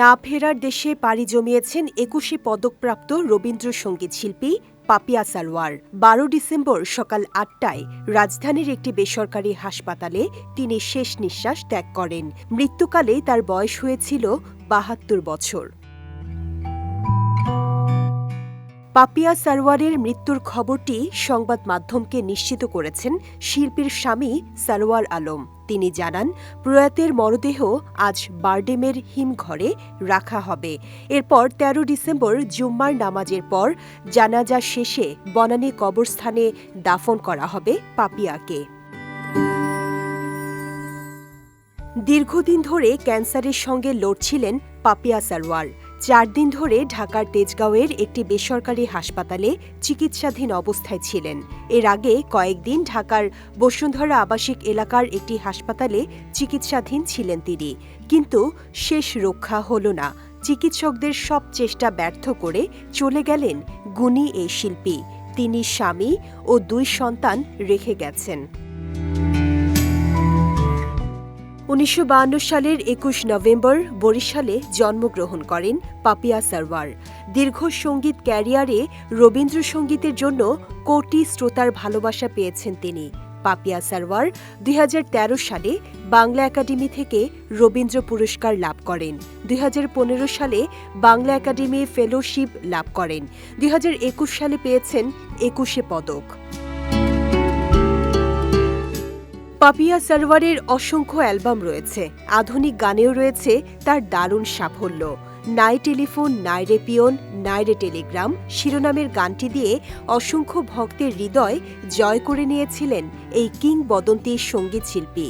না ফেরার দেশে পাড়ি জমিয়েছেন একুশে পদকপ্রাপ্ত রবীন্দ্রসঙ্গীত শিল্পী পাপিয়া সালওয়ার বারো ডিসেম্বর সকাল আটটায় রাজধানীর একটি বেসরকারি হাসপাতালে তিনি শেষ নিঃশ্বাস ত্যাগ করেন। মৃত্যুকালে তার বয়স হয়েছিল বাহাত্তর বছর। পাপিয়া সারোয়ারের মৃত্যুর খবরটি সংবাদ মাধ্যমকে নিশ্চিত করেছেন শিল্পীর স্বামী সারোয়ার আলম। তিনি জানান, প্রয়াতের মরদেহ আজ বারডেমের হিমঘরে রাখা হবে। এরপর ১৩ ডিসেম্বর জুম্মার নামাজের পর জানাজা শেষে বনানী কবরস্থানে দাফন করা হবে পাপিয়াকে। দীর্ঘদিন ধরে ক্যান্সারের সঙ্গে লড়ছিলেন পাপিয়া সারওয়ার। চার দিন ধরে ঢাকার তেজগাঁওয়ের একটি বেসরকারি হাসপাতালে চিকিৎসাধীন অবস্থায় ছিলেন। এর আগে কয়েকদিন ঢাকার বসুন্ধরা আবাসিক এলাকার একটি হাসপাতালে চিকিৎসাধীন ছিলেন তিনি। কিন্তু শেষ রক্ষা হল না। চিকিৎসকদের সব চেষ্টা ব্যর্থ করে চলে গেলেন গুণী এই শিল্পী। তিনি স্বামী ও দুই সন্তান রেখে গেছেন। উনিশশো সালের একুশ নভেম্বর বরিশালে জন্মগ্রহণ করেন পাপিয়া সারওয়ার। দীর্ঘ সংগীত ক্যারিয়ারে রবীন্দ্রসঙ্গীতের জন্য কোটি শ্রোতার ভালোবাসা পেয়েছেন তিনি। পাপিয়া সারওয়ার দুই হাজার তেরো সালে বাংলা একাডেমি থেকে রবীন্দ্র পুরস্কার লাভ করেন। দুই হাজার পনেরো সালে বাংলা একাডেমি ফেলোশিপ লাভ করেন। দুই হাজার একুশ সালে পেয়েছেন একুশে পদক। পাপিয়া সারওয়ারের অসংখ্য অ্যালবাম রয়েছে। আধুনিক গানেও রয়েছে তার দারুণ সাফল্য। নাই টেলিফোন, নাই রে পিয়ন, নাই রে টেলিগ্রাম শিরোনামের গানটি দিয়ে অসংখ্য ভক্তের হৃদয় জয় করে নিয়েছিলেন এই কিংবদন্তি সংগীত শিল্পী।